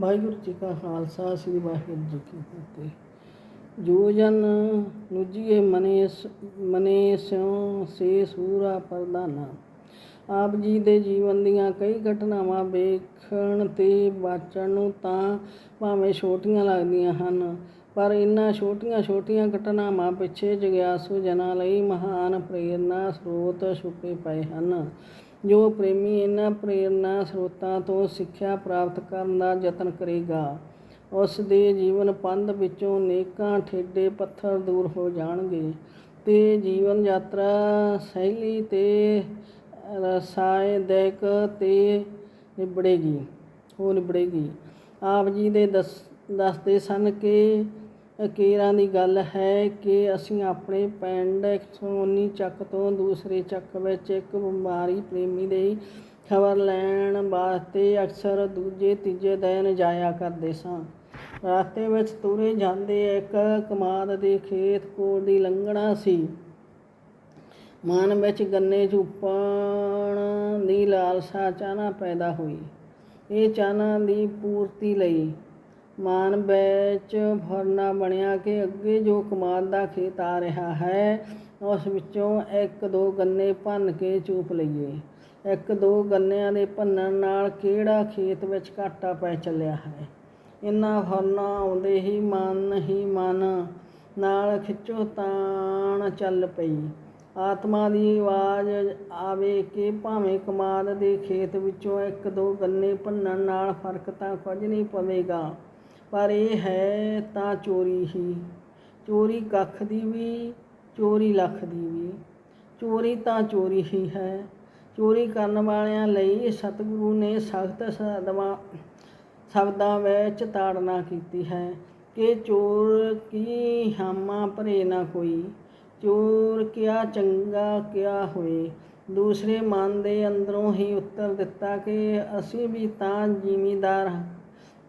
ਵਾਹਿਗੁਰੂ ਜੀ ਕਾ ਖਾਲਸਾ, ਸ੍ਰੀ ਵਾਹਿਗੁਰੂ ਜੀ ਕੀ ਫਤਿਹ। ਜੋ ਜਨ ਨੁਜੀਏ ਮਨੇ ਸ- ਮਨੇ ਸਿਉ, ਸੇ ਸੂਰਾ ਪ੍ਰਧਾਨਾ। ਆਪ ਜੀ ਦੇ ਜੀਵਨ ਦੀਆਂ ਕਈ ਘਟਨਾਵਾਂ ਵੇਖਣ ਤੇ ਵਾਚਣ ਨੂੰ ਤਾਂ ਭਾਵੇਂ ਛੋਟੀਆਂ ਲੱਗਦੀਆਂ ਹਨ, ਪਰ ਇਨ੍ਹਾਂ ਛੋਟੀਆਂ-ਛੋਟੀਆਂ ਘਟਨਾਵਾਂ ਪਿੱਛੇ ਜਗਿਆਸੂ ਜਨਾਂ ਲਈ ਮਹਾਨ ਪ੍ਰੇਰਨਾ ਸਰੋਤ ਛੁਪੇ ਪਏ ਹਨ। ਜੋ ਪ੍ਰੇਮੀ ਇਹਨਾਂ ਪ੍ਰੇਰਨਾ ਸਰੋਤਾਂ ਤੋਂ ਸਿੱਖਿਆ ਪ੍ਰਾਪਤ ਕਰਨ ਦਾ ਯਤਨ ਕਰੇਗਾ, ਉਸ ਦੇ ਜੀਵਨ ਪੰਧ ਵਿੱਚੋਂ ਨੇਕਾਂ ਠੇਡੇ ਪੱਥਰ ਦੂਰ ਹੋ ਜਾਣਗੇ। ਤੇ ਜੀਵਨ ਯਾਤਰਾ ਸਹਿਲੀ ਤੇ ਰਸਾਇਣਦਾਇਕ ਤੇ ਨਿਬੜੇਗੀ, ਹੋ ਨਿਬੜੇਗੀ। ਆਪ ਜੀ ਦੇ ਦਸ ਦੱਸਦੇ ਸਨ ਕਿ ਕੇਰਾਂ ਦੀ ਗੱਲ ਹੈ ਕਿ ਅਸੀਂ ਆਪਣੇ ਪਿੰਡ ਸੋਨੀ ਚੱਕ ਤੋਂ ਦੂਸਰੇ ਚੱਕ ਵਿੱਚ ਇੱਕ ਬਿਮਾਰੀ ਪ੍ਰੇਮੀ ਦੀ ਖਬਰ ਲੈਣ ਵਾਸਤੇ ਅਕਸਰ ਦੂਜੇ, ਤੀਜੇ ਦਿਨ ਜਾਇਆ ਕਰਦੇ ਸਾਂ। ਰਸਤੇ ਵਿੱਚ ਤੁਰੇ ਜਾਂਦੇ ਇੱਕ ਕਮਾਦ ਦੇ ਖੇਤ ਕੋਲ ਦੀ ਲੰਘਣਾ ਸੀ। ਮਨ ਵਿੱਚ ਗੰਨੇ ਚੁੱਪਣ ਦੀ ਲਾਲਸਾ ਚਾਹਨਾ ਪੈਦਾ ਹੋਈ। ਇਹ ਚਾਹਨਾ ਦੀ ਪੂਰਤੀ ਲਈ ਮਨ ਵਿੱਚ ਭਰਨਾ ਬਣਿਆ ਕਿ ਅੱਗੇ ਜੋ ਕਮਾਦ ਦਾ ਖੇਤ ਆ ਰਿਹਾ ਹੈ, ਉਸ ਵਿੱਚੋਂ ਇੱਕ ਦੋ ਗੰਨੇ ਭੰਨ ਕੇ ਚੂਪ ਲਈਏ। ਇੱਕ ਦੋ ਗੰਨਿਆਂ ਦੇ ਭੰਨਣ ਨਾਲ ਕਿਹੜਾ ਖੇਤ ਵਿੱਚ ਘਾਟਾ ਪੈ ਚੱਲਿਆ ਹੈ? ਇੰਨਾ ਫਰਨਾ ਆਉਂਦੇ ਹੀ ਮਨ ਹੀ ਮਨ ਨਾਲ ਖਿੱਚੋ ਤਾਣ ਚੱਲ ਪਈ। ਆਤਮਾ ਦੀ ਆਵਾਜ਼ ਆਵੇ ਕਿ ਭਾਵੇਂ ਕਮਾਦ ਦੇ ਖੇਤ ਵਿੱਚੋਂ ਇੱਕ ਦੋ ਗੰਨੇ ਭੰਨਣ ਨਾਲ ਫ਼ਰਕ ਤਾਂ ਕੁਝ ਨਹੀਂ ਪਵੇਗਾ। ਪਰ ਇਹ ਹੈ ਤਾਂ ਚੋਰੀ ਹੀ। ਚੋਰੀ ਕੱਖ ਦੀ ਵੀ, ਚੋਰੀ ਲੱਖ ਦੀ ਵੀ। ਚੋਰੀ ਤਾਂ ਚੋਰੀ ਹੀ ਹੈ। ਚੋਰੀ ਕਰਨ ਵਾਲਿਆਂ ਲਈ ਸਤਿਗੁਰੂ ਨੇ ਸਖਤ ਸਦਮਾ, ਸ਼ਬਦਾਂ ਵਿੱਚ ਤਾੜਨਾ ਕੀਤੀ ਹੈ ਕਿ ਚੋਰ ਕੀ ਹਾਮਾ ਭਰੇ ਨਾ ਕੋਈ। ਚੋਰ ਕਿਆ ਚੰਗਾ ਕਿਆ ਹੋਏ। ਦੂਸਰੇ ਮਨ ਦੇ ਅੰਦਰੋਂ ਹੀ ਉੱਤਰ ਦਿੱਤਾ ਕਿ ਅਸੀਂ ਵੀ ਤਾਂ ਜ਼ਿਮੀਦਾਰ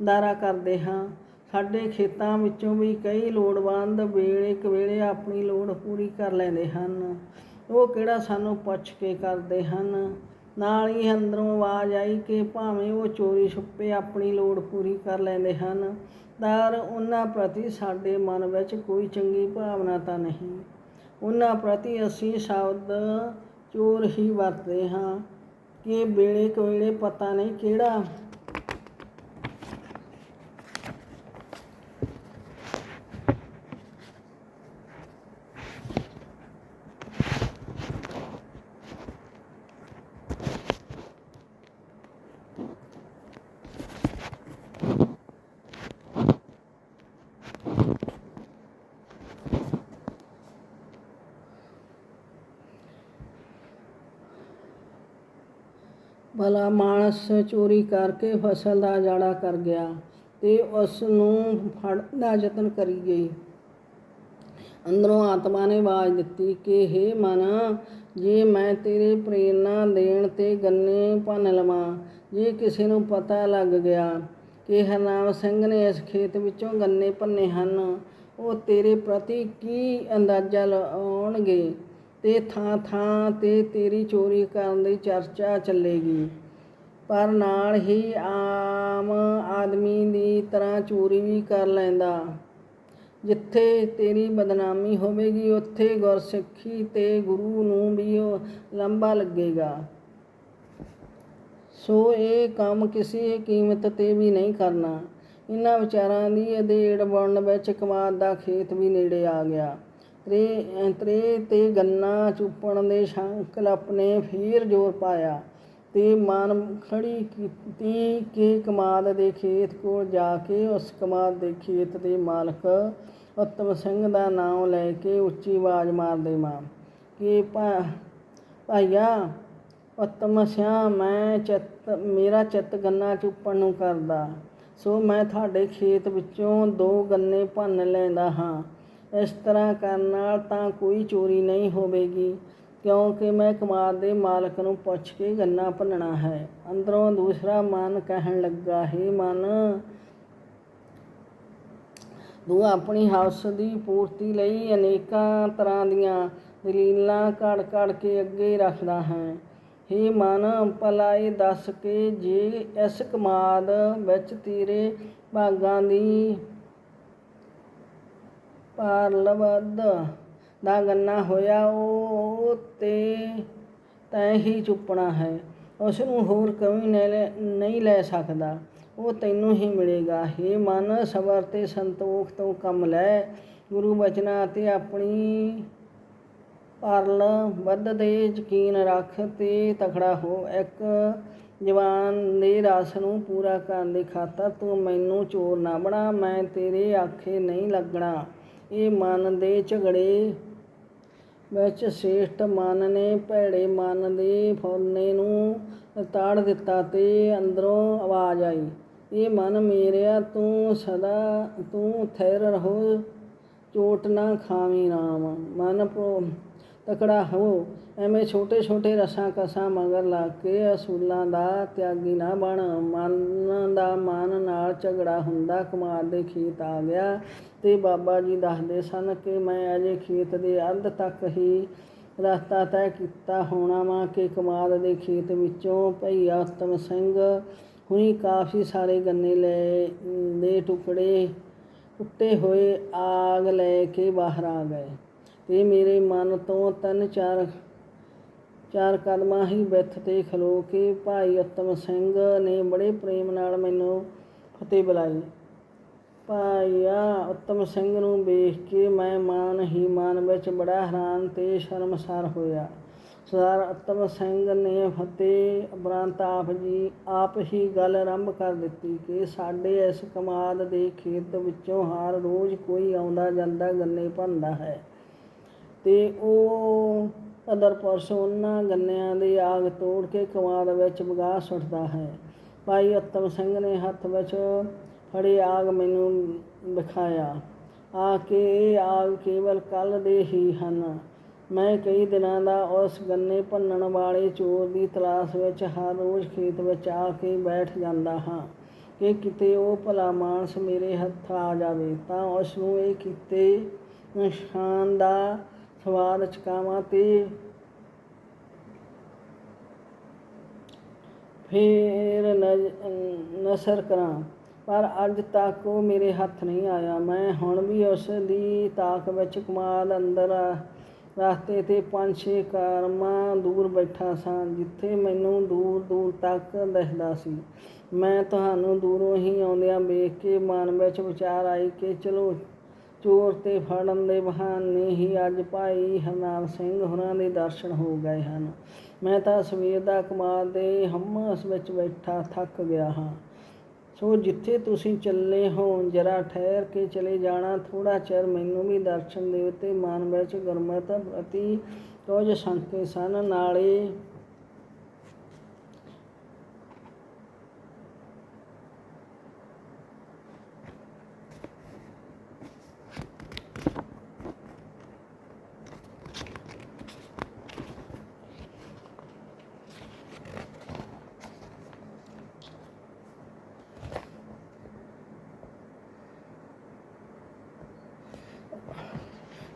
ਦਾਰਾ ਕਰਦੇ ਹਾਂ। ਸਾਡੇ ਖੇਤਾਂ ਵਿੱਚੋਂ ਵੀ ਕਈ ਲੋੜਵੰਦ ਵੇਲੇ ਕਵੇਲੇ ਆਪਣੀ ਲੋੜ ਪੂਰੀ ਕਰ ਲੈਂਦੇ ਹਨ। ਉਹ ਕਿਹੜਾ ਸਾਨੂੰ ਪੁੱਛ ਕੇ ਕਰਦੇ ਹਨ। ਨਾਲ ਹੀ ਅੰਦਰੋਂ ਆਵਾਜ਼ ਆਈ ਕਿ ਭਾਵੇਂ ਉਹ ਚੋਰੀ ਛੁਪੇ ਆਪਣੀ ਲੋੜ ਪੂਰੀ ਕਰ ਲੈਂਦੇ ਹਨ, ਪਰ ਉਹਨਾਂ ਪ੍ਰਤੀ ਸਾਡੇ ਮਨ ਵਿੱਚ ਕੋਈ ਚੰਗੀ ਭਾਵਨਾ ਤਾਂ ਨਹੀਂ। ਉਹਨਾਂ ਪ੍ਰਤੀ ਅਸੀਂ ਸ਼ਬਦ ਚੋਰ ਹੀ ਵਰਤਦੇ ਹਾਂ ਕਿ ਵੇਲੇ ਕੋਲੇ ਪਤਾ ਨਹੀਂ ਕਿਹੜਾ ਭਲਾ ਮਾਣਸ ਚੋਰੀ ਕਰਕੇ ਫਸਲ ਦਾ ਜਾੜਾ ਕਰ ਗਿਆ ਤੇ ਉਸ ਨੂੰ ਫੜਨ ਦਾ ਯਤਨ ਕਰੀ ਗਈ। ਅੰਦਰੋਂ ਆਤਮਾ ਨੇ ਆਵਾਜ਼ ਦਿੱਤੀ ਕਿ हे ਮਨ, ਜੇ ਮੈਂ ਤੇਰੇ ਪ੍ਰੇਰਣਾ ਦੇਣ ਤੇ ਗੰਨੇ ਭੰਨ ਲਵਾਂ, ਜੇ ਕਿਸੇ ਨੂੰ ਪਤਾ ਲੱਗ ਗਿਆ ਕਿ ਹਰਨਾਮ ਸਿੰਘ ਨੇ ਇਸ ਖੇਤ ਵਿੱਚੋਂ ਗੰਨੇ ਭੰਨੇ ਹਨ, ਉਹ ਤੇਰੇ ਪ੍ਰਤੀ ਕੀ ਅੰਦਾਜ਼ਾ ਲਾਉਣਗੇ ਤੇ ਥਾਂ ਥਾਂ ਤੇ ਤੇਰੀ ਚੋਰੀ ਕਰਨ ਦੀ ਚਰਚਾ ਚੱਲੇਗੀ। ਪਰ ਨਾਲ ਹੀ ਆਮ ਆਦਮੀ ਦੀ ਤਰ੍ਹਾਂ ਚੋਰੀ ਵੀ ਕਰ ਲੈਂਦਾ। ਜਿੱਥੇ ਤੇਰੀ ਬਦਨਾਮੀ ਹੋਵੇਗੀ, ਉੱਥੇ ਗੁਰਸਿੱਖੀ ਤੇ ਗੁਰੂ ਨੂੰ ਵੀ ਲੰਬਾ ਲੱਗੇਗਾ। ਸੋ ਇਹ ਕੰਮ ਕਿਸੇ ਕੀਮਤ ਤੇ ਵੀ ਨਹੀਂ ਕਰਨਾ। ਇਹਨਾਂ ਵਿਚਾਰਾਂ ਦੀ ਅਧੇੜ ਬਣਨ ਵਿੱਚ ਕਮਾਦ ਦਾ ਖੇਤ ਵੀ ਨੇੜੇ ਆ ਗਿਆ। ਤਰੇ ਤ੍ਰੇ ਤੇ ਗੰਨਾ ਚੁੱਪਣ ਦੇ ਸੰਕਲਪ ਨੇ ਫੇਰ ਜ਼ੋਰ ਪਾਇਆ ਅਤੇ ਮਾਨ ਖੜੀ ਕੀਤੀ ਕਿ ਕਮਾਦ ਦੇ ਖੇਤ ਕੋਲ ਜਾ ਕੇ ਉਸ ਕਮਾਦ ਦੇ ਖੇਤ ਦੇ ਮਾਲਕ ਉੱਤਮ ਸਿੰਘ ਦਾ ਨਾਮ ਲੈ ਕੇ ਉੱਚੀ ਆਵਾਜ਼ ਮਾਰ ਦੇਵਾਂ ਕਿ ਭਾ, ਭਾਈਆ, ਉੱਤਮ ਸਿਆ, ਮੈਂ ਚਿੱਤ, ਮੇਰਾ ਚਿੱਤ ਗੰਨਾ ਚੁੱਪਣ ਨੂੰ ਕਰਦਾ, ਸੋ ਮੈਂ ਤੁਹਾਡੇ ਖੇਤ ਵਿੱਚੋਂ ਦੋ ਗੰਨੇ ਭੰਨ ਲੈਂਦਾ ਹਾਂ। ਇਸ ਤਰ੍ਹਾਂ ਕਰਨ ਨਾਲ ਤਾਂ ਕੋਈ ਚੋਰੀ ਨਹੀਂ ਹੋਵੇਗੀ, ਕਿਉਂਕਿ ਮੈਂ ਕਮਾਦ ਦੇ ਮਾਲਕ ਨੂੰ ਪੁੱਛ ਕੇ ਗੰਨਾ ਭੰਨਣਾ ਹੈ। ਅੰਦਰੋਂ ਦੂਸਰਾ ਮਨ ਕਹਿਣ ਲੱਗਾ, ਹੈ ਮਨ, ਤੂੰ ਆਪਣੀ ਹਵਸ ਦੀ ਪੂਰਤੀ ਲਈ ਅਨੇਕਾਂ ਤਰ੍ਹਾਂ ਦੀਆਂ ਦਲੀਲਾਂ ਘੜ ਘੜ ਕੇ ਅੱਗੇ ਰੱਖਦਾ ਹੈ। ਹੀ ਮਨ ਭਲਾਈ ਦੱਸ ਕੇ ਜੇ ਇਸ ਕਮਾਦ ਵਿੱਚ ਤੇਰੇ ਭਾਗਾਂ ਦੀ ਪਾਰਲਵਦ ਦਾ ਗੰਨਾ ਹੋਇਆ, ਉਹ ਤੇ ਤੈਂ ਹੀ ਚੁੱਪਣਾ ਹੈ। ਉਸ ਨੂੰ ਹੋਰ ਕੋਈ ਨਹੀਂ ਲੈ- ਨਹੀਂ ਲੈ ਸਕਦਾ। ਉਹ ਤੈਨੂੰ ਹੀ ਮਿਲੇਗਾ। हे ਮਨ, ਸਬਰ ਤੇ ਸੰਤੋਖ ਤੋਂ ਕੰਮ ਲੈ। ਗੁਰੂ ਬਚਨਾਂ ਅਤੇ ਆਪਣੀ ਪਰਲ ਵੱਧ ਦੇ ਯਕੀਨ ਰੱਖ ਤੇ ਤਕੜਾ ਹੋ। ਇੱਕ ਜਵਾਨ ਦੇ ਰਸ ਨੂੰ ਪੂਰਾ ਕਰਨ ਦੀ ਖਾਤਰ ਤੂੰ ਮੈਨੂੰ ਚੋਰ ਨਾ ਬਣਾ। ਮੈਂ ਤੇਰੇ ਆਖੇ ਨਹੀਂ ਲੱਗਣਾ। ਇਹ ਮਨ ਦੇ ਝਗੜੇ ਵਿੱਚ ਸ੍ਰੇਸ਼ਟ ਮਨ ਨੇ ਭੈੜੇ ਮਨ ਦੇ ਫੋਨੇ ਨੂੰ ਤਾੜ ਦਿੱਤਾ ਤੇ ਅੰਦਰੋਂ ਆਵਾਜ਼ ਆਈ, ਇਹ ਮਨ ਮੇਰਿਆ, ਤੂੰ ਸਦਾ, ਤੂੰ ਥਿਰ ਰਹੋ, ਚੋਟ ਨਾ ਖਾਵੀਂ ਰਾਮ। ਮਨ ਪ੍ਰੋ ਤਕੜਾ ਹੋ ਐਵੇਂ ਛੋਟੇ ਛੋਟੇ ਰਸਾਂ ਕਸਾਂ ਮਗਰ ਲਾ ਕੇ ਅਸੂਲਾਂ ਦਾ ਤਿਆਗੀ ਨਾ ਬਣ। ਮਨ ਦਾ ਮਨ ਨਾਲ ਝਗੜਾ ਹੁੰਦਾ। ਕੁਮਾਰ ਦੇ ਖੇਤ ਆ ਗਿਆ ਤੇ ਬਾਬਾ ਜੀ ਦੱਸਦੇ ਸਨ ਕਿ ਮੈਂ ਅਜੇ ਖੇਤ ਦੇ ਅੱਧ ਤੱਕ ਹੀ ਰਸਤਾ ਤੈਅ ਕੀਤਾ ਹੋਣਾ ਵਾ ਕਿ ਕਮਾਦ ਦੇ ਖੇਤ ਵਿੱਚੋਂ ਭਈਆ ਉਤਮ ਸਿੰਘ ਹੁਣੀ ਕਾਫੀ ਸਾਰੇ ਗੰਨੇ ਲੈ, ਦੇ ਟੁਕੜੇ ਟੁੱਟੇ ਹੋਏ ਆਗ ਲੈ ਕੇ ਬਾਹਰ ਆ ਗਏ। ਤੇ ਮੇਰੇ ਮਨ ਤੋਂ ਤਿੰਨ ਚਾਰ ਚਾਰ ਕਦਮਾਂ ਹੀ ਵਿੱਥ ਤੇ ਖਲੋ ਕੇ ਭਾਈ ਉਤਮ ਸਿੰਘ ਨੇ ਬੜੇ ਪ੍ਰੇਮ ਨਾਲ ਮੈਨੂੰ ਫਤਿਹ ਬੁਲਾਈ। ਭਾਈਆ, ਉਤਮ ਸਿੰਘ ਨੂੰ ਵੇਖ ਕੇ ਮੈਂ ਮਾਨ ਹੀ ਮਾਨ ਵਿੱਚ ਬੜਾ ਹੈਰਾਨ ਤੇ ਸ਼ਰਮਸਾਰ ਹੋਇਆ। ਸਰਦਾਰ ਉਤਮ ਸਿੰਘ ਨੇ ਫਤਿਹ ਉਪਰੰਤ ਆਪ ਜੀ, ਆਪ ਹੀ ਗੱਲ ਆਰੰਭ ਕਰ ਦਿੱਤੀ ਕਿ ਸਾਡੇ ਇਸ ਕਮਾਦ ਦੇ ਖੇਤ ਵਿੱਚੋਂ ਹਰ ਰੋਜ਼ ਕੋਈ ਆਉਂਦਾ ਜਾਂਦਾ ਗੰਨੇ ਭੰਦਾ ਹੈ। ਤੇ ਉਹ ਅਦਰ ਪੁਰਸ਼ ਉਹਨਾਂ ਗੰਨਿਆਂ ਦੀ ਆਗ ਤੋੜ ਕੇ ਕਮਾਦ ਵਿੱਚ ਵਗਾ ਸੁੱਟਦਾ ਹੈ। ਭਾਈ ਉਤਮ ਸਿੰਘ ਨੇ ਹੱਥ ਵਿੱਚ ਫੜੀ ਆਗ ਮੈਨੂੰ ਵਿਖਾਇਆ ਆ ਕੇ ਇਹ ਆਗ ਕੇਵਲ ਕੱਲ ਦੇ ਹੀ ਹਨ। ਮੈਂ ਕਈ ਦਿਨਾਂ ਦਾ ਉਸ ਗੰਨੇ ਭੰਨਣ ਵਾਲੇ ਚੋਰ ਦੀ ਤਲਾਸ਼ ਵਿੱਚ ਹਰ ਰੋਜ਼ ਖੇਤ ਵਿੱਚ ਆ ਕੇ ਬੈਠ ਜਾਂਦਾ ਹਾਂ ਕਿ ਕਿਤੇ ਉਹ ਭਲਾ ਮਾਨਸ ਮੇਰੇ ਹੱਥ ਆ ਜਾਵੇ ਤਾਂ ਉਸ ਨੂੰ ਇਹ ਕਿਤੇ ਨਿਸ਼ਾਨ ਦਾ ਸਵਾਦ ਚਕਾਵਾਂ ਤੇ ਫੇਰ ਨਜ਼- ਨਸਰ ਕਰਾਂ। ਪਰ ਅੱਜ ਤੱਕ ਉਹ ਮੇਰੇ ਹੱਥ ਨਹੀਂ ਆਇਆ। ਮੈਂ ਹੁਣ ਵੀ ਉਸ ਦੀ ਤਾਕ ਵਿੱਚ ਕਮਾਲ ਅੰਦਰ ਰਸਤੇ ਤੇ ਪੰਜ ਛੇ ਕਰਮਾਂ ਦੂਰ ਬੈਠਾ ਸਾਂ, ਜਿੱਥੇ ਮੈਨੂੰ ਦੂਰ ਦੂਰ ਤੱਕ ਦਿਖਦਾ ਸੀ। ਮੈਂ ਤੁਹਾਨੂੰ ਦੂਰੋਂ ਹੀ ਆਉਂਦਿਆਂ ਵੇਖ ਕੇ ਮਨ ਵਿੱਚ ਵਿਚਾਰ ਆਈ ਕਿ ਚਲੋ ਚੋਰ ਤੇ ਫੜਨ ਦੇ ਬਹਾਨੇ ਹੀ ਅੱਜ ਭਾਈ ਹਰਨਾਮ ਸਿੰਘ ਹੋਰਾਂ ਦੇ ਦਰਸ਼ਨ ਹੋ ਗਏ ਹਨ। ਮੈਂ ਤਾਂ ਸਵੇਰ ਦਾ ਕਮਾਲ ਦੇ ਹਮਸ ਵਿੱਚ ਬੈਠਾ ਥੱਕ ਗਿਆ ਹਾਂ। ਸੋ ਜਿੱਥੇ ਤੁਸੀਂ ਚੱਲੇ ਹੋ, ਜਰਾ ਠਹਿਰ ਕੇ ਚਲੇ ਜਾਣਾ। ਥੋੜਾ ਚਿਰ ਮੈਨੂੰ ਵੀ ਦਰਸ਼ਨ ਦਿਓ ਤੇ ਮਨ ਵਿੱਚ ਗੁਰਮਤ ਪ੍ਰਤੀ ਕੁਝ ਸੰਕੇ ਸਨ। ਨਾਲੇ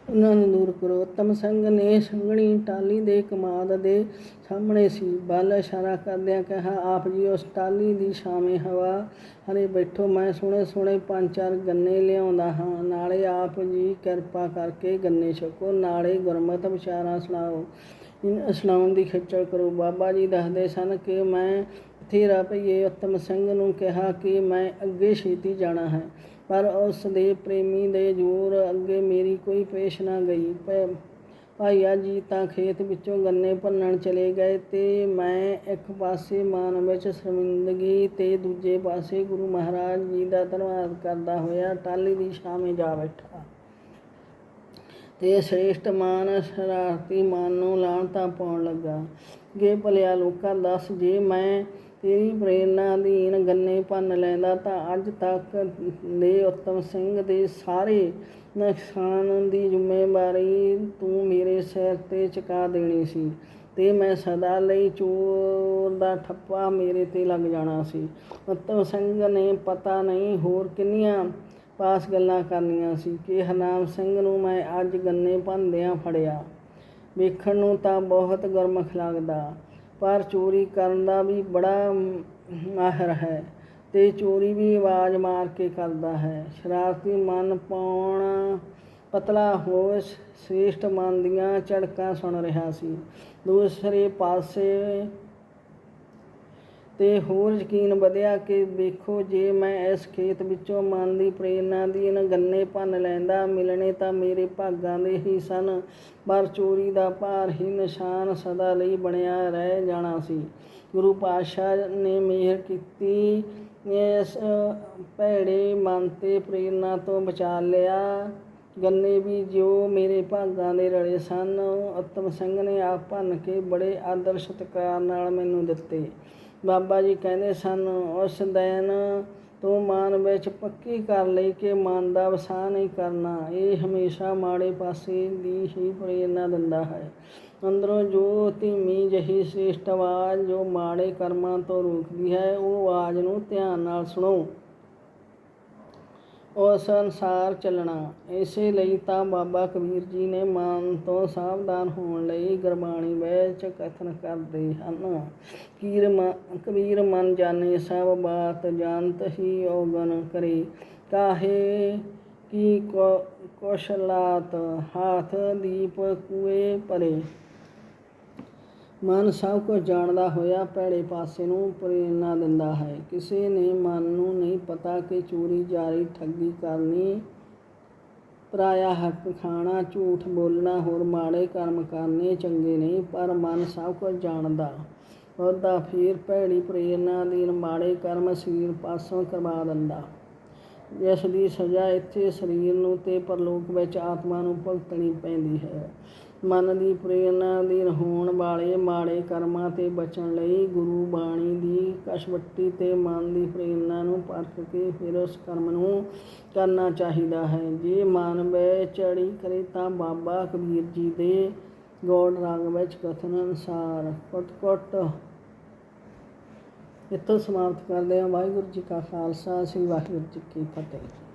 ਉਹਨਾਂ ਨੂੰ ਦੂਰ ਕਰੋ ਉਤਮ ਸਿੰਘ ਨੇ ਸੰਘਣੀ ਟਾਲੀ ਦੇ ਕਮਾਦ ਦੇ ਸਾਹਮਣੇ ਸੀ। ਬਲ ਇਸ਼ਾਰਾ ਕਰਦਿਆਂ ਕਿਹਾ, ਆਪ ਜੀ, ਉਸ ਟਾਲੀ ਦੀ ਛਾਵੇਂ ਹਵਾ, ਹਰੇ ਬੈਠੋ, ਮੈਂ ਸੋਹਣੇ ਸੋਹਣੇ ਪੰਜ ਚਾਰ ਗੰਨੇ ਲਿਆਉਂਦਾ ਹਾਂ। ਨਾਲੇ ਆਪ ਜੀ ਕਿਰਪਾ ਕਰਕੇ ਗੰਨੇ ਛਕੋ, ਨਾਲੇ ਗੁਰਮਤਿ ਵਿਚਾਰਾਂ ਸੁਣਾਓ। ਸੁਣਾਉਣ ਦੀ ਖੇਚਲ ਕਰੋ। ਬਾਬਾ ਜੀ ਦੱਸਦੇ ਸਨ ਕਿ ਮੈਂ ਥੇਰਾ ਭਈਏ ਉਤਮ ਸਿੰਘ ਨੂੰ ਕਿਹਾ ਕਿ ਮੈਂ ਅੱਗੇ ਛੇਤੀ ਜਾਣਾ ਹੈ। ਪਰ ਉਸ ਦੇ ਪ੍ਰੇਮੀ ਦੇ ਜ਼ੋਰ ਅੱਗੇ ਮੇਰੀ ਕੋਈ ਪੇਸ਼ ਨਾ ਗਈ। ਭੈ- ਭਾਈਆ ਜੀ, ਤਾਂ ਖੇਤ ਵਿੱਚੋਂ ਗੰਨੇ ਭੰਨਣ ਚਲੇ ਗਏ ਤੇ ਮੈਂ ਇੱਕ ਪਾਸੇ ਮਾਨ ਵਿੱਚ ਸ਼ਰਮਿੰਦਗੀ ਤੇ ਦੂਜੇ ਪਾਸੇ ਗੁਰੂ ਮਹਾਰਾਜ ਜੀ ਦਾ ਧੰਨਵਾਦ ਕਰਦਾ ਹੋਇਆ ਟਾਲੀ ਦੀ ਛਾਵੇਂ ਜਾ ਬੈਠਾ। ਤੇ ਸ੍ਰੇਸ਼ਟ ਮਾਨ ਸ਼ਰਾਰਤੀ ਮਾਨ ਨੂੰ ਲਾਣਤਾ ਪਾਉਣ ਲੱਗਾ। ਗੇ ਭਲਿਆ ਲੋਕਾਂ ਦੱਸ, ਜੇ ਮੈਂ ਤੇਰੀ ਪ੍ਰੇਰਨਾ ਅਧੀਨ ਗੰਨੇ ਭੰਨ ਲੈਂਦਾ ਤਾਂ ਅੱਜ ਤੱਕ ਦੇ ਉੱਤਮ ਸਿੰਘ ਦੇ ਸਾਰੇ ਨੁਕਸਾਨ ਦੀ ਜ਼ਿੰਮੇਵਾਰੀ ਤੂੰ ਮੇਰੇ ਸਿਰ ਤੇ ਚੁਕਾ ਦੇਣੀ ਸੀ ਤੇ ਮੈਂ ਸਦਾ ਲਈ ਚੋਰ ਦਾ ਠੱਪਾ ਮੇਰੇ ਤੇ ਲੱਗ ਜਾਣਾ ਸੀ। ਉੱਤਮ ਸਿੰਘ ਨੇ ਪਤਾ ਨਹੀਂ ਹੋਰ ਕਿੰਨੀਆਂ ਪਾਸ ਗੱਲਾਂ ਕਰਨੀਆਂ ਸੀ ਕਿ ਹਰਨਾਮ ਸਿੰਘ ਨੂੰ ਮੈਂ ਅੱਜ ਗੰਨੇ ਭੰਨਦਿਆਂ ਫੜਿਆ। ਵੇਖਣ ਨੂੰ ਤਾਂ ਬਹੁਤ ਗੁਰਮੁਖ ਲੱਗਦਾ। ਪਰ ਚੋਰੀ ਕਰਨ ਦਾ ਵੀ ਬੜਾ ਮਾਹਿਰ ਹੈ ਅਤੇ ਚੋਰੀ ਵੀ ਆਵਾਜ਼ ਮਾਰ ਕੇ ਕਰਦਾ ਹੈ। ਸ਼ਰਾਰਤੀ ਮਨ ਪਾਉਣ ਪਤਲਾ ਹੋ ਸ੍ਰੇਸ਼ਟ ਮਨ ਦੀਆਂ ਝੜਕਾਂ ਸੁਣ ਰਿਹਾ ਸੀ। ਦੂਸਰੇ ਪਾਸੇ ਤੇ ਹੋਰ ਯਕੀਨ ਵਧਿਆ ਕਿ ਵੇਖੋ, ਜੇ ਮੈਂ ਇਸ ਖੇਤ ਵਿੱਚੋਂ ਮਨ ਦੀ ਪ੍ਰੇਰਣਾ ਦੀ ਗੰਨੇ ਭੰਨ ਲੈਂਦਾ, ਮਿਲਣੇ ਤਾਂ ਮੇਰੇ ਭਾਗਾਂ ਦੇ ਹੀ ਸਨ, ਪਰ ਚੋਰੀ ਦਾ ਭਾਰ ਹੀ ਨਿਸ਼ਾਨ ਸਦਾ ਲਈ ਬਣਿਆ ਰਹਿ ਜਾਣਾ ਸੀ। ਗੁਰੂ ਪਾਤਸ਼ਾਹ ਨੇ ਮਿਹਰ ਕੀਤੀ, ਇਸ ਭੈੜੇ ਮਨ ਤੇ ਪ੍ਰੇਰਣਾ ਤੋਂ ਬਚਾ ਲਿਆ। ਗੰਨੇ ਵੀ ਜੋ ਮੇਰੇ ਭਾਗਾਂ ਦੇ ਰਲੇ ਸਨ, ਉਤਮ ਸਿੰਘ ਨੇ ਆਪ ਭੰਨ ਕੇ ਬੜੇ ਆਦਰ ਸਤਿਕਾਰ ਨਾਲ ਮੈਨੂੰ ਦਿੱਤੇ। ਬਾਬਾ ਜੀ ਕਹਿੰਦੇ ਸਨ, ਉਸ ਦਿਨ ਤੋਂ ਮਨ ਵਿੱਚ ਪੱਕੀ ਕਰ ਲਈ ਕਿ ਮਨ ਦਾ ਵਸਾਹ ਨਹੀਂ ਕਰਨਾ। ਇਹ ਹਮੇਸ਼ਾ ਮਾੜੇ ਪਾਸੇ ਦੀ ਹੀ ਪ੍ਰੇਰਣਾ ਦਿੰਦਾ ਹੈ। ਅੰਦਰੋਂ ਜੋ ਧੀਮੀ ਜਹੀ ਸ੍ਰੇਸ਼ਟ ਆਵਾਜ਼, ਜੋ ਮਾੜੇ ਕਰਮਾਂ ਤੋਂ ਰੋਕਦੀ ਹੈ, ਉਹ ਆਵਾਜ਼ ਨੂੰ ਧਿਆਨ ਨਾਲ ਸੁਣੋ। ਉਸ ਅਨੁਸਾਰ ਚੱਲਣਾ। ਇਸੇ ਲਈ ਤਾਂ ਬਾਬਾ ਕਬੀਰ ਜੀ ਨੇ ਮਨ ਤੋਂ ਸਾਵਧਾਨ ਹੋਣ ਲਈ ਗੁਰਬਾਣੀ ਵਿੱਚ ਕਥਨ ਕਰਦੇ ਹਨ। ਕੀਰ ਮ- ਕਬੀਰ ਮਨ ਜਾਣੇ, ਸਭ ਬਾਤ ਜਾਣਤ ਹੀ ਔਗਨ ਕਰੇ। ਕਾਹੇ ਕੀ ਕੋ- ਕੁਸ਼ਲਾਤ, ਹਾਥ ਦੀਪ ਕੂਏ ਪਰੇ ਮਨ ਸਭ ਕੁਝ ਜਾਣਦਾ ਹੋਇਆ ਭੈੜੇ ਪਾਸੇ ਨੂੰ ਪ੍ਰੇਰਨਾ ਦਿੰਦਾ ਹੈ। ਕਿਸੇ ਨੇ ਮਨ ਨੂੰ ਨਹੀਂ ਪਤਾ ਕਿ ਚੋਰੀ ਜਾਰੀ ਠੱਗੀ ਕਰਨੀ, ਪਰਾਇਆ ਹੱਕ ਖਾਣਾ, ਝੂਠ ਬੋਲਣਾ, ਹੋਰ ਮਾੜੇ ਕਰਮ ਕਰਨੇ ਚੰਗੇ ਨਹੀਂ, ਪਰ ਮਨ ਸਭ ਕੁਝ ਜਾਣਦਾ। ਉਹਦਾ ਫਿਰ ਭੈੜੀ ਪ੍ਰੇਰਨਾ ਦੇਣ ਮਾੜੇ ਕਰਮ ਸਰੀਰ ਪਾਸੋਂ ਕਰਵਾ ਦਿੰਦਾ। ਜਿਸ ਦੀ ਸਜ਼ਾ ਇੱਥੇ ਸਰੀਰ ਨੂੰ ਤੇ ਪਰਲੋਕ ਵਿੱਚ ਆਤਮਾ ਨੂੰ ਭੁਗਤਣੀ ਪੈਂਦੀ ਹੈ। ਮਨ ਦੀ ਪ੍ਰੇਰਨਾ ਦੀ ਹੋਣ ਵਾਲੇ ਮਾੜੇ ਕਰਮਾਂ ਤੇ ਬਚਣ ਲਈ ਗੁਰੂ ਬਾਣੀ ਦੀ ਕਸ਼ਵੱਟੀ ਤੇ ਮਨ ਦੀ ਪ੍ਰੇਰਨਾ ਨੂੰ ਪਰਖ ਕੇ ਫਿਰ ਉਸ ਕਰਮ ਨੂੰ ਕਰਨਾ ਚਾਹੀਦਾ ਹੈ। ਜੇ ਮਨ ਵਿੱਚ ਅੜੀ ਕਰੇ ਤਾਂ ਬਾਬਾ ਕਬੀਰ ਜੀ ਦੇ ਗੋੜ ਰੰਗ ਵਿੱਚ ਕਥਨ ਅਨੁਸਾਰ ਕੁੱਟ ਕੁੱਟ। ਇੱਥੋਂ ਸਮਾਪਤ ਕਰਦੇ ਹਾਂ। ਵਾਹਿਗੁਰੂ ਜੀ ਕਾ ਖਾਲਸਾ, ਸ੍ਰੀ ਵਾਹਿਗੁਰੂ ਜੀ ਕੀ ਫਤਿਹ।